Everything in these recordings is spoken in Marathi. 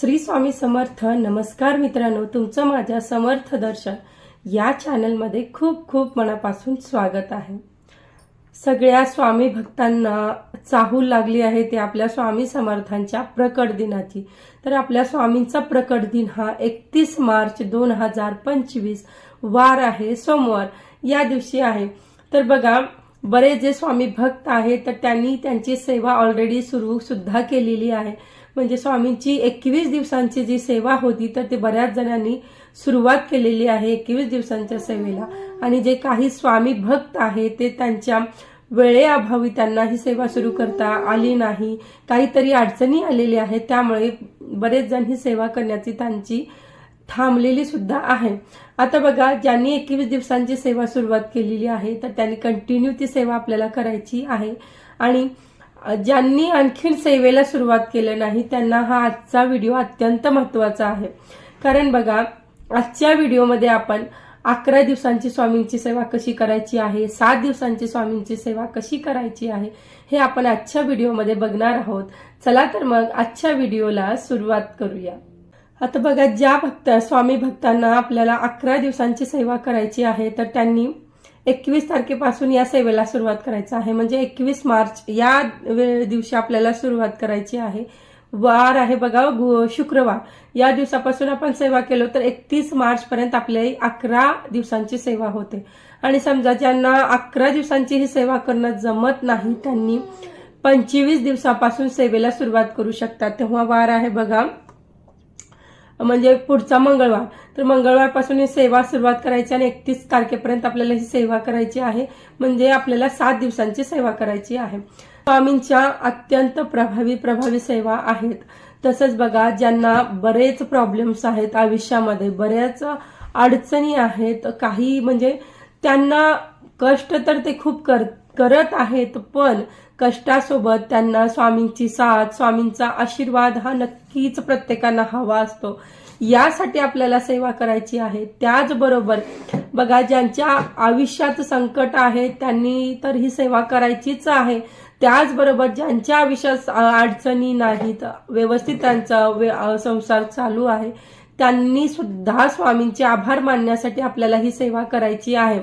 श्री स्वामी समर्थ नमस्कार मित्रांनो तुमचं माझ्या समर्थ दर्शन या चॅनलमध्ये खूप खूप मनापासून स्वागत आहे. सगळ्या स्वामी भक्तांना चाहूल लागली आहे ते आपल्या स्वामी समर्थांच्या प्रकट दिनाची. तर आपल्या स्वामींचा प्रकट दिन हा एकतीस मार्च दोन हजार पंचवीस वार आहे सोमवार. या दिवशी आहे. तर बघा बरेच जे स्वामी भक्त आहेत तर त्यांनी त्यांची सेवा ऑलरेडी सुरू सुद्धा केलेली आहे. म्हणजे स्वामींची एकवीस दिवसांची जी सेवा होती तर ते बऱ्याच जणांनी सुरुवात केलेली आहे एकवीस दिवसांच्या सेवेला. आणि जे काही स्वामी भक्त आहेत ते त्यांच्या वेळेअभावी त्यांना ही सेवा सुरू करता आली नाही. काहीतरी अडचणी आलेल्या आहेत त्यामुळे बरेच जण ही सेवा करण्याची त्यांची थांबलेली सुद्धा आहे. आता बघा ज्यांनी एकवीस दिवसांची सेवा सुरुवात केलेली आहे तर त्यांनी कंटिन्यू ती सेवा आपल्याला करायची आहे. आणि ज्यांनी आणखीन सेवेला सुरुवात केलं नाही त्यांना हा आजचा व्हिडिओ अत्यंत महत्त्वाचा आहे. कारण बघा आजच्या व्हिडिओमध्ये आपण अकरा दिवसांची स्वामींची सेवा कशी करायची आहे सात दिवसांची स्वामींची सेवा कशी करायची आहे हे आपण आजच्या व्हिडिओमध्ये बघणार आहोत. चला तर मग आजच्या व्हिडिओला सुरुवात करूया. आता बघा ज्या भक्त स्वामी भक्तांना आपल्याला अकरा दिवसांची सेवा करायची आहे तर त्यांनी एकवीस तारखेपासून या सेवेला सुरुवात करायचं आहे. म्हणजे एकवीस मार्च या दिवशी आपल्याला सुरुवात करायची आहे. वार आहे बघा गु- शुक्रवार. या दिवसापासून आपण सेवा केलो तर एकतीस मार्च पर्यंत आपली अकरा दिवसांची सेवा होते. आणि समजा ज्यांना अकरा दिवसांची ही सेवा करणं जमत नाही त्यांनी पंचवीस दिवसापासून सेवेला सुरुवात करू शकतात. तेव्हा वार आहे बघा. म्हणजे पुढचा मंगळवार. तर मंगळवारपासून ही सेवा सुरुवात करायची आणि एकतीस तारखेपर्यंत आपल्याला ही सेवा करायची आहे. म्हणजे आपल्याला सात दिवसांची सेवा करायची आहे. स्वामींच्या अत्यंत प्रभावी प्रभावी सेवा आहेत. तसंच बघा ज्यांना बरेच प्रॉब्लेम्स आहेत आयुष्यामध्ये बऱ्याच अडचणी आहेत काही म्हणजे त्यांना कष्ट तर ते खूप कर करत आहेत पण कष्टासोबत त्यांना स्वामींची साथ स्वामींचा आशीर्वाद हा नक्कीच प्रत्येकांना हवा असतो. यासाठी आपल्याला सेवा करायची आहे. त्याचबरोबर बघा ज्यांच्या आयुष्यात संकट आहे त्यांनी तर ही सेवा करायचीच आहे. त्याचबरोबर ज्यांच्या आयुष्यात अडचणी नाहीत व्यवस्थित त्यांचा संसार चालू आहे त्यांनी सुद्धा स्वामींचे आभार मानण्यासाठी आपल्याला ही सेवा करायची आहे.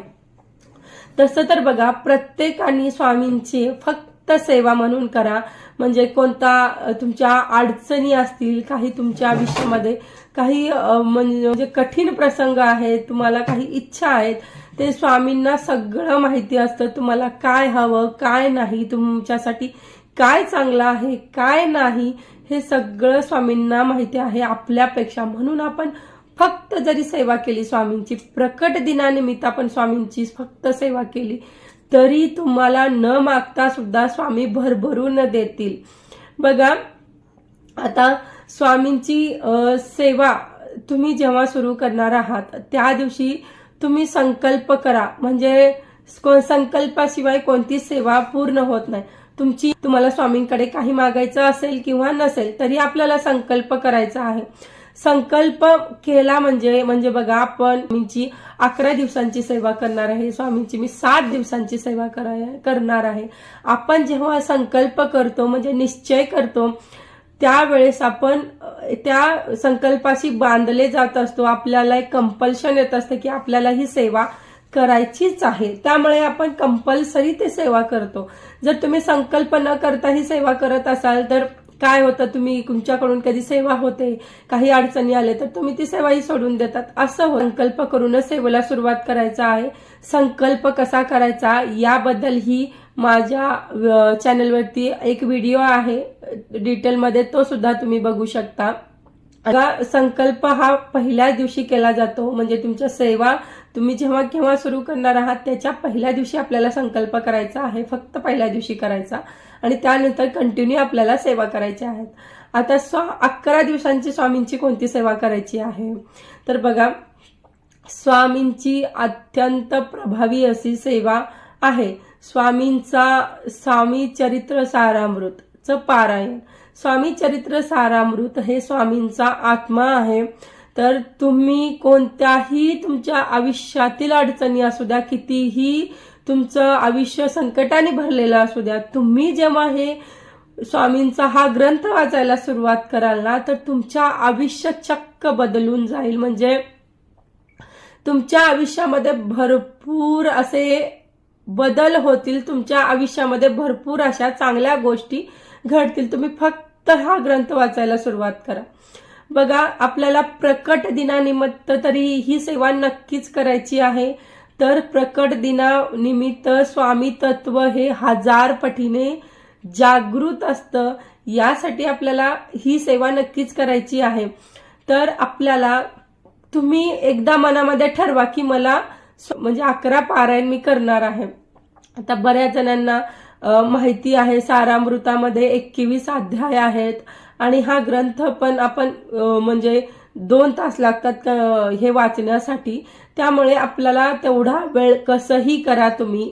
तसं तर बघा प्रत्येकाने स्वामींचे फक्त फक्त सेवा म्हणून करा. म्हणजे कोणता तुमच्या अडचणी असतील काही तुमच्या आयुष्यामध्ये काही म्हणजे कठीण प्रसंग आहेत तुम्हाला काही इच्छा आहेत ते स्वामींना सगळं माहिती असतं. तुम्हाला काय हवं काय नाही तुमच्यासाठी काय चांगलं आहे काय नाही हे सगळं स्वामींना माहिती आहे आपल्यापेक्षा. म्हणून आपण फक्त जरी सेवा केली स्वामींची प्रकट दिनानिमित्त आपण स्वामींची फक्त सेवा केली तरी तुम्हाला न मागता सुद्धा स्वामी भरभरून देतील. बघा आता स्वामींची सेवा तुम्ही जेव्हा सुरू करणार आहात त्या दिवशी तुम्ही संकल्प करा. म्हणजे संकल्पाशिवाय कोणतीच सेवा पूर्ण होत नाही. तुमची तुम्हाला स्वामींकडे काही मागायचं असेल किंवा नसेल तरी आपल्याला संकल्प करायचा आहे. संकल्प केला म्हणजे म्हणजे बघा आपण स्वामींची अकरा दिवसांची सेवा करणार आहे. स्वामींची मी सात दिवसांची सेवा कराय- करणार आहे. आपण जेव्हा संकल्प करतो म्हणजे निश्चय करतो त्यावेळेस आपण त्या संकल्पाशी बांधले जात असतो. आपल्याला एक कंपल्शन येत असतं की आपल्याला ही सेवा करायचीच आहे. त्यामुळे आपण कंपल्सरी ते सेवा करतो. जर तुम्ही संकल्प न करता ही सेवा करत असाल तर काय होतं तुम्ही तुमच्याकडून कधी सेवा होते काही अडचणी आले तर तुम्ही ती सेवाही सोडून देतात. असं हो संकल्प करूनच सेवेला सुरुवात करायचा आहे. संकल्प कसा करायचा याबद्दल ही माझ्या चॅनलवरती एक व्हिडिओ आहे. डिटेलमध्ये तो सुद्धा तुम्ही बघू शकता. संकल्प हा पहिल्या दिवशी केला जातो म्हणजे तुमच्या सेवा तुम्ही जेव्हा केव्हा सुरू करणार आहात त्याच्या पहिल्या दिवशी आपल्याला संकल्प करायचा आहे फक्त पहिल्या दिवशी करायचा. आणि त्यानंतर कंटिन्यू आपल्याला सेवा करायच्या आहेत आता स्व अकरा दिवसांची स्वामींची कोणती सेवा करायची आहे? तर बघा स्वामींची अत्यंत प्रभावी अशी सेवा आहे. स्वामींचा स्वामी चरित्र सारामृतचं पारायण. स्वामी चरित्र सारामृत हे स्वामींचा आत्मा आहे. तर तुम्ही कोणत्याही तुमच्या आयुष्यातील अडचणी असू द्या कितीही तुमचं आयुष्य संकटाने भरलेलं असू द्या तुम्ही जेव्हा हे स्वामींचा हा ग्रंथ वाचायला सुरुवात कराल ना तर तुमच्या आयुष्य चक्क बदलून जाईल. म्हणजे तुमच्या आयुष्यामध्ये भरपूर असे बदल होतील तुमच्या आयुष्यामध्ये भरपूर अशा चांगल्या गोष्टी घडतील. तुम्ही फक्त हा ग्रंथ वाचायला सुरुवात करा. बघा आपल्याला प्रकट दिनानिमित्त तरी ही सेवा नक्कीच करायची आहे. तर प्रकट दिनानिमित्त स्वामी तत्व हे हजार पटीने जागृत असतं. यासाठी आपल्याला ही सेवा नक्कीच करायची आहे. तर आपल्याला तुम्ही एकदा मनामध्ये ठरवा की मला म्हणजे अकरा पारायण मी करणार आहे. आता बऱ्याच जणांना माहिती आहे सारामृतामध्ये एकवीस अध्याय आहेत. आणि हा ग्रंथ पण आपण म्हणजे दोन तास लागतात हे वाचण्यासाठी. त्यामुळे आपल्याला तेवढा वेळ कसंही करा तुम्ही.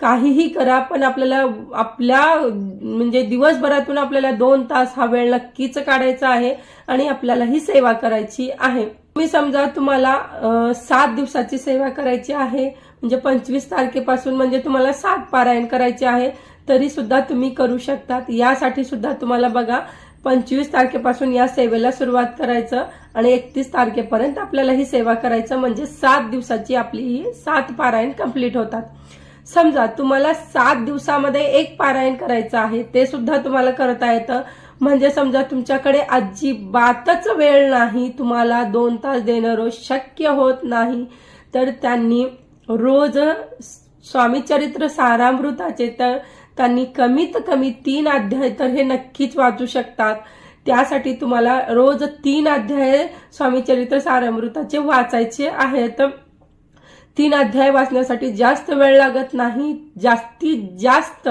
काहीही करा पण आपल्याला आपल्या म्हणजे दिवसभरातून आपल्याला दोन तास हा वेळ नक्कीच काढायचा आहे आणि आपल्याला ही सेवा करायची आहे. तुम्ही समजा तुम्हाला सात दिवसाची सेवा करायची आहे म्हणजे पंचवीस तारखेपासून म्हणजे तुम्हाला सात पारायण करायचे आहे तरी सुद्धा तुम्ही करू शकतात. यासाठी सुद्धा तुम्हाला बघा पंचवीस तारखेपासून या सेवेला सुरुवात करायचं आणि एकतीस तारखेपर्यंत आपल्याला ही सेवा करायचं म्हणजे सात दिवसाची आपली ही सात पारायण कंप्लीट होतात. समजा तुम्हाला सात दिवसामध्ये एक पारायण करायचं आहे ते सुद्धा तुम्हाला करता येतं. म्हणजे समजा तुमच्याकडे अजिबातच वेळ नाही तुम्हाला दोन तास देणं रोज शक्य होत नाही. तर त्यांनी रोज स्वामी चरित्र सारामृताचे तर त्यांनी कमीत कमी तीन अध्याय तर हे नक्कीच वाचू शकतात. त्यासाठी तुम्हाला रोज तीन अध्याय स्वामी चरित्र सारामृताचे वाचायचे आहेत. तीन अध्याय वाचण्यासाठी जास्त वेळ लागत नाही. जास्तीत जास्त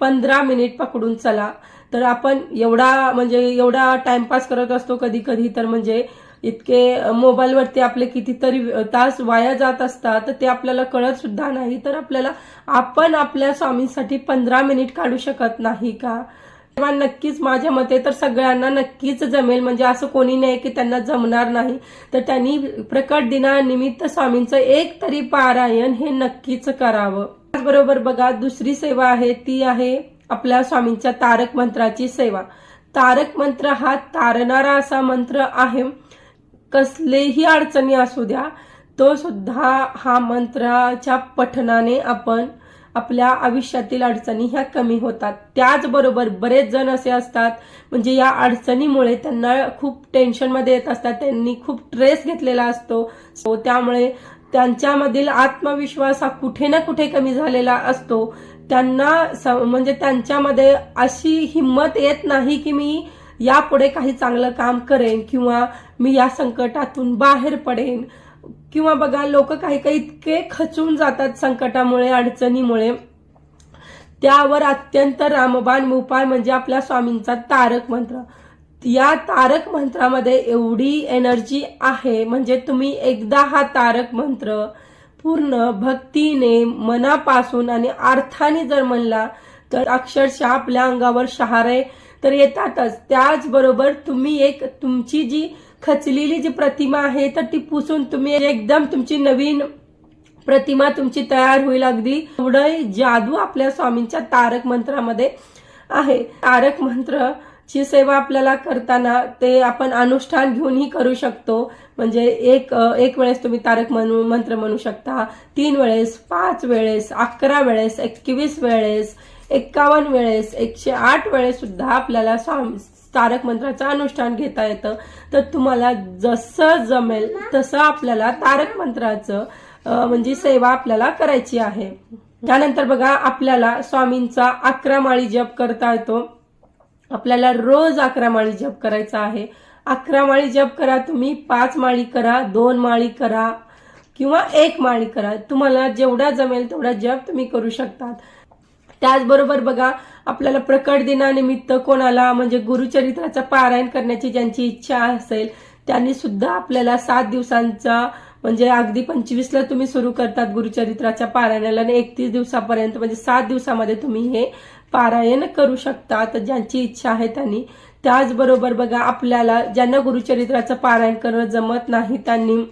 पंधरा मिनिट पकडून चला. तर आपण एवढा म्हणजे एवढा टाइमपास करत असतो कधी कधी तर म्हणजे इतके मोबाईलवरती आपले कितीतरी तास वाया जात असतात तर ते आपल्याला कळत सुद्धा नाही. तर आपल्याला आपण आपल्या स्वामींसाठी पंधरा मिनिट काढू शकत नाही का? तेव्हा नक्कीच माझ्या मते तर सगळ्यांना नक्कीच जमेल. म्हणजे असं कोणी नाही की त्यांना जमणार नाही. तर त्यांनी प्रकट दिनानिमित्त स्वामींचं एक तरी पारायण हे नक्कीच करावं. त्याचबरोबर बघा दुसरी सेवा आहे ती आहे आपल्या स्वामींच्या तारक मंत्राची सेवा. तारक मंत्र हा तारणारा असा मंत्र आहे. कसलेही अडचणी असू द्या तो सुद्धा हा मंत्राच्या पठनाने आपण आपल्या आयुष्यातील अडचणी ह्या कमी होतात. त्याचबरोबर बरेच जण असे असतात म्हणजे या अडचणीमुळे त्यांना खूप टेन्शनमध्ये येत असतात त्यांनी खूप स्ट्रेस घेतलेला असतो. सो त्यामुळे त्यांच्यामधील आत्मविश्वास हा कुठे ना कुठे कमी झालेला असतो. त्यांना म्हणजे त्यांच्यामध्ये अशी हिंमत येत नाही की मी यापुढे काही चांगलं काम करेन किंवा मी या संकटातून बाहेर पडेन. किंवा बघा लोक काही काही इतके खचून जातात संकटामुळे अडचणीमुळे. त्यावर अत्यंत रामबाण उपाय म्हणजे आपल्या स्वामींचा तारक मंत्र. या तारक मंत्रामध्ये एवढी एनर्जी आहे म्हणजे तुम्ही एकदा हा तारक मंत्र पूर्ण भक्तीने मनापासून आणि अर्थाने जर म्हणला तर अक्षरशः आपल्या अंगावर शहारे तर येतातच. त्याचबरोबर तुम्ही एक तुमची जी खचलेली जी प्रतिमा आहे तर ती पुसून तुम्ही एकदम तुमची नवीन प्रतिमा तुमची तयार होईल अगदी. एवढं जादू आपल्या स्वामींच्या तारक मंत्रामध्ये आहे. तारक मंत्र ची सेवा आपल्याला करताना ते आपण अनुष्ठान घेऊनही करू शकतो. म्हणजे एक एक वेळेस तुम्ही तारक म्हणू मंत्र म्हणू शकता. तीन वेळेस पाच वेळेस अकरा वेळेस एकवीस वेळेस एक्कावन्न वेळेस एकशे आठ वेळेस सुद्धा आपल्याला स्वामी तारक मंत्राचं अनुष्ठान घेता येतं. तर तुम्हाला जसं जमेल तसं आपल्याला तारक मंत्राचं म्हणजे सेवा आपल्याला करायची आहे. त्यानंतर बघा आपल्याला स्वामींचा अकरा माळी जप करता येतो. आपल्याला रोज अकरा माळी जप करायचा आहे. अकरा माळी जप करा तुम्ही पाच माळी करा दोन माळी करा किंवा एक माळी करा. तुम्हाला जेवढा जमेल तेवढा जप तुम्ही करू शकतात. त्याचबरोबर बघा आपल्याला प्रकट दिनानिमित्त कोणाला म्हणजे गुरुचरित्राचं पारायण करण्याची ज्यांची इच्छा असेल त्यांनी सुद्धा आपल्याला सात दिवसांचा म्हणजे अगदी पंचवीसला तुम्ही सुरू करतात गुरुचरित्राच्या पारायणाला आणि एकतीस दिवसापर्यंत म्हणजे सात दिवसामध्ये तुम्ही हे पारायण करू शकता तर ज्यांची इच्छा आहे त्यांनी. त्याचबरोबर बघा आपल्याला ज्यांना गुरुचरित्राचं पारायण करणं जमत नाही त्यांनी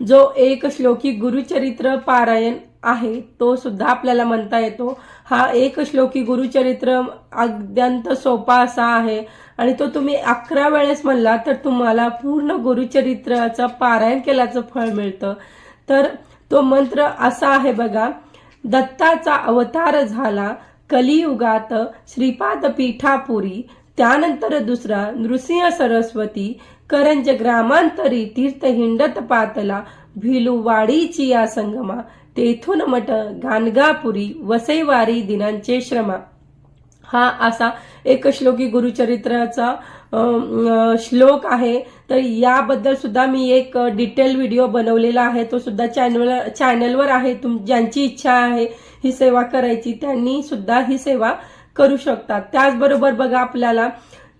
जो एक श्लोकी गुरुचरित्र पारायण आहे तो सुद्धा आपल्याला म्हणता येतो. हा एक श्लोकी गुरुचरित्र अत्यंत सोपा असा आहे. आणि तो तुम्ही अकरा वेळेस म्हणला तर तुम्हाला पूर्ण गुरुचरित्राचं पारायण केल्याचं फळ मिळतं. तर तो मंत्र असा आहे बघा दत्ताचा अवतार झाला कलियुगात श्रीपाद पीठापुरी त्यानंतर दुसरा नृसिंह सरस्वती करंज ग्रामांतरी तीर्थ हिंडत पातला भिलुवाडीची या संगमा तेथून मठ गानगापुरी वसईवारी दिनांचे श्रमा. हा असा एक श्लोकी गुरुचरित्राचा श्लोक आहे. तर याबद्दल सुद्धा मी एक डिटेल व्हिडिओ बनवलेला आहे. तो सुद्धा चॅनल चॅनलवर आहे. तुम ज्यांची इच्छा आहे ही सेवा करायची त्यांनी सुद्धा ही सेवा करू शकतात. त्याचबरोबर बघा आपल्याला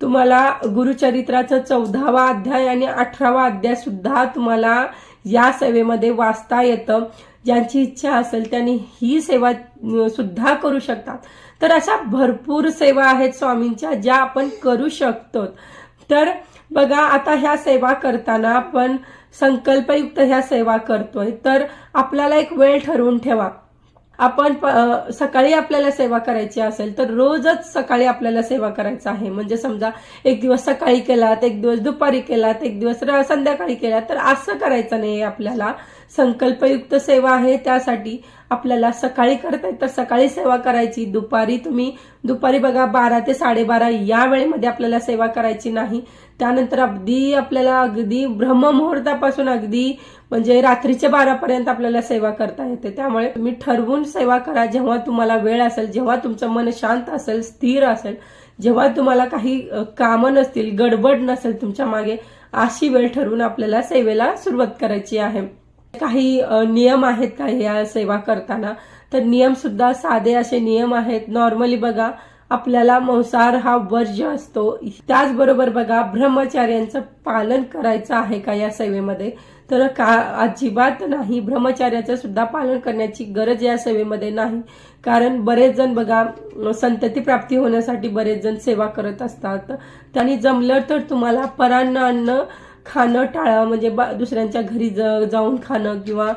तुम्हाला गुरुचरित्राचं चौदावा अध्याय आणि अठरावा अध्याय सुद्धा तुम्हाला या सेवेमध्ये वाचता येतं. ज्यांची इच्छा असेल त्यांनी ही सेवा सुद्धा करू शकतात. तर अशा भरपूर सेवा आहेत स्वामींच्या ज्या आपण करू शकतो. तर बघा आता ह्या सेवा करताना आपण संकल्पयुक्त ह्या सेवा करतोय. तर आपल्याला एक वेळ ठरवून ठेवा. आपण प- सकाळी आपल्याला सेवा करायची असेल तर रोजच सकाळी आपल्याला सेवा करायचं आहे. म्हणजे समजा एक दिवस सकाळी केलात एक दिवस दुपारी केलात एक दिवस संध्याकाळी केलात तर असं करायचं नाही आपल्याला. संकल्पयुक्त सेवा आहे त्यासाठी आपल्याला सकाळी करताय तर सकाळी सेवा करायची दुपारी तुम्ही दुपारी बघा बारा ते साडेबारा या वेळेमध्ये आपल्याला सेवा करायची नाही. त्यानंतर अगदी आपल्याला अगदी ब्रह्ममुहूर्तापासून अगदी म्हणजे रात्रीच्या बारापर्यंत आपल्याला सेवा करता येते. त्यामुळे तुम्ही ठरवून सेवा करा जेव्हा तुम्हाला वेळ असेल जेव्हा तुमचं मन शांत असेल स्थिर असेल जेव्हा तुम्हाला काही कामं नसतील गडबड नसेल तुमच्या मागे अशी वेळ ठरवून आपल्याला सेवेला सुरुवात करायची आहे. काही नियम आहेत का या सेवा करताना? तर नियम सुद्धा साधे असे नियम आहेत. नॉर्मली बघा आपल्याला मांसाहार हा वर्ज्य असतो. त्याचबरोबर बघा ब्रह्मचार्यांचं पालन करायचं आहे का या सेवेमध्ये? तर का अजिबात नाही. ब्रह्मचार्याचं सुद्धा पालन करण्याची गरज या सेवेमध्ये नाही. कारण बरेच जण बघा संतती प्राप्ती होण्यासाठी बरेच जण सेवा करत असतात. त्यांनी जमलं तर तुम्हाला परान्न अन्न खाणं टाळा म्हणजे बा- दुसऱ्यांच्या घरी ज- जाऊन खाणं किंवा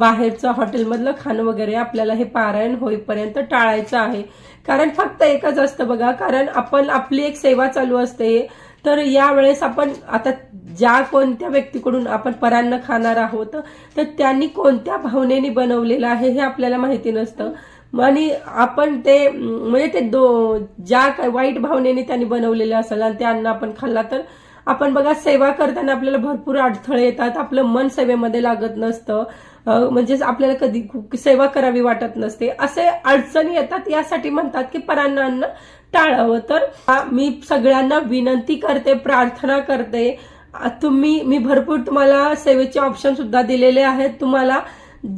बाहेरचं हॉटेलमधलं खाणं वगैरे आपल्याला हे पारायण होईपर्यंत टाळायचं आहे. कारण फक्त एकच असतं बघा कारण आपण आपली एक सेवा चालू असते. तर यावेळेस आपण आता ज्या कोणत्या व्यक्तीकडून आपण परान्न खाणार आहोत तर त्यांनी कोणत्या भावनेने बनवलेलं आहे हे आपल्याला माहिती नसतं. आणि आपण ते म्हणजे ते दो ज्या काय वाईट भावनेने त्यांनी बनवलेलं असेल आणि ते अन्न आपण खाल्ला तर आपण बघा सेवा करताना आपल्याला भरपूर अडथळे येतात. आपलं मन सेवेमध्ये लागत नसतं. म्हणजेच आपल्याला कधी सेवा करावी वाटत नसते. असे अडचणी येतात यासाठी म्हणतात की परांना अन्न टाळावं. तर मी सगळ्यांना विनंती करते प्रार्थना करते. तुम्ही मी भरपूर तुम्हाला सेवेचे ऑप्शन सुद्धा दिलेले आहेत. तुम्हाला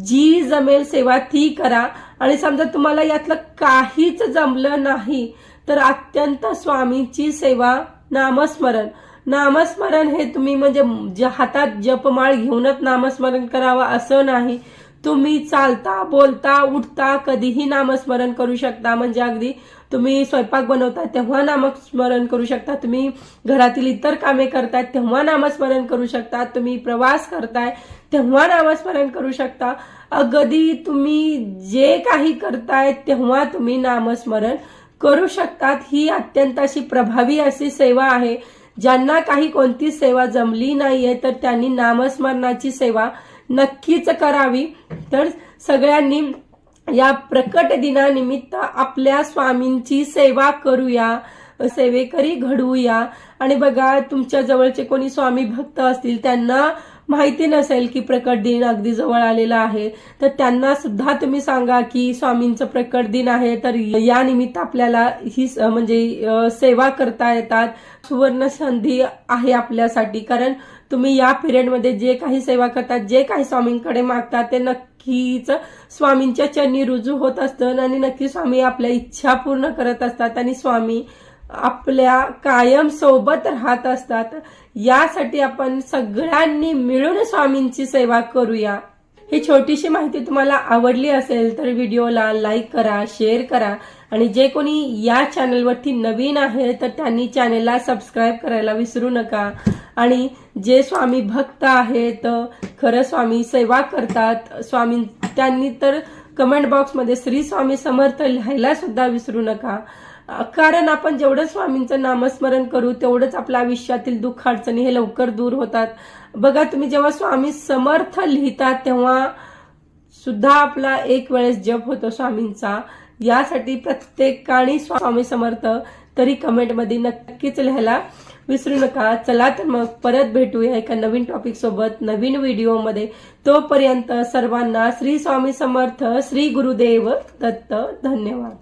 जी जमेल सेवा ती करा. आणि समजा तुम्हाला यातलं काहीच जमलं नाही तर अत्यंत स्वामीची सेवा नामस्मरण. नामस्मरण हे तुम्ही म्हणजे ज- हातात जपमाळ घेऊनच नामस्मरण करावं असं नाही. तुम्ही चालता बोलता उठता कधीही नामस्मरण करू शकता. म्हणजे अगदी तुम्ही स्वयंपाक बनवता तेव्हा नामस्मरण करू शकता. तुम्ही घरातील इतर कामे करताय तेव्हा नामस्मरण करू शकता. तुम्ही प्रवास करताय तेव्हा नामस्मरण करू शकता. अगदी तुम्ही जे काही करताय तेव्हा तुम्ही नामस्मरण करू शकतात. ही अत्यंत अशी प्रभावी अशी सेवा आहे. ज्यांना काही कोणती सेवा जमली नाहीये तर त्यांनी नामस्मरणाची सेवा नक्कीच करावी. तर सगळ्यांनी या प्रकट दिनानिमित्त आपल्या स्वामींची सेवा करूया सेवेकरी घडवूया. आणि बघा तुमच्या जवळचे कोणी स्वामी भक्त असतील त्यांना माहिती नसेल की प्रकट दिन अगदी जवळ आलेला आहे तर त्यांना सुद्धा तुम्ही सांगा की स्वामींचं प्रकट दिन आहे तर या निमित्त आपल्याला ही स- म्हणजे सेवा करता येतात. सुवर्ण संधी आहे आपल्यासाठी कारण तुम्ही या पिरियडमध्ये जे काही सेवा करतात जे काही स्वामींकडे मागतात ते नक्कीच स्वामींच्या चरणी रुजू होत असतं आणि नक्की स्वामी आपल्या इच्छा पूर्ण करत असतात आणि स्वामी आपल्या कायम सोबत राहत असतात. यासाठी आपण सगळ्यांनी मिळून स्वामींची सेवा करूया. ही छोटीशी माहिती तुम्हाला आवडली असेल तर व्हिडिओला लाईक करा शेअर करा आणि जे कोणी या चॅनलवरती नवीन आहे तर त्यांनी चॅनलला सबस्क्राईब करायला विसरू नका. आणि जे स्वामी भक्त आहेत खरं स्वामी सेवा करतात स्वामी त्यांनी तर कमेंट बॉक्समध्ये श्री स्वामी समर्थ लिहायला सुद्धा विसरू नका. कारण आपण जेवढं स्वामींचं नामस्मरण करू तेवढंच आपल्या आयुष्यातील दुःख अडचणी हे लवकर दूर होतात. बघा तुम्ही जेव्हा स्वामी समर्थ लिहितात तेव्हा सुद्धा आपला एक वेळेस जप होतो स्वामींचा. यासाठी प्रत्येकाने स्वामी समर्थ तरी कमेंटमध्ये नक्कीच लिहायला विसरू नका. चला तर मग परत भेटूया एका नवीन टॉपिक सोबत नवीन व्हिडिओमध्ये. तोपर्यंत सर्वांना श्री स्वामी समर्थ श्री गुरुदेव दत्त धन्यवाद.